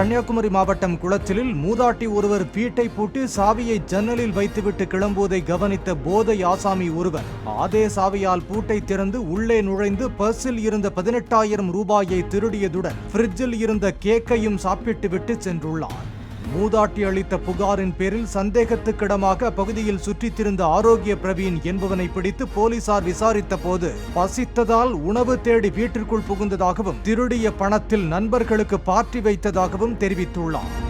கன்னியாகுமரி மாவட்டம் குளச்சலில் மூதாட்டி ஒருவர் வீட்டை பூட்டி சாவியை ஜன்னலில் வைத்துவிட்டு கிளம்புவதை கவனித்த போதை ஆசாமி ஒருவர் அதே சாவியால் பூட்டை திறந்து உள்ளே நுழைந்து பர்ஸில் இருந்த பதினெட்டாயிரம் ரூபாயை திருடியதுடன் ஃப்ரிட்ஜில் இருந்த கேக்கையும் சாப்பிட்டு விட்டு சென்றுள்ளார். மூதாட்டி அளித்த புகாரின் பேரில் சந்தேகத்துக்கிடமாக அப்பகுதியில் சுற்றித் திரிந்த ஆரோக்கிய பிரவீன் என்பவனை பிடித்து போலீசார் விசாரித்த போது பசித்ததால் உணவு தேடி வீட்டிற்குள் புகுந்ததாகவும் திருடிய பணத்தில் நண்பர்களுக்கு பார்ட்டி வைத்ததாகவும் தெரிவித்துள்ளார்.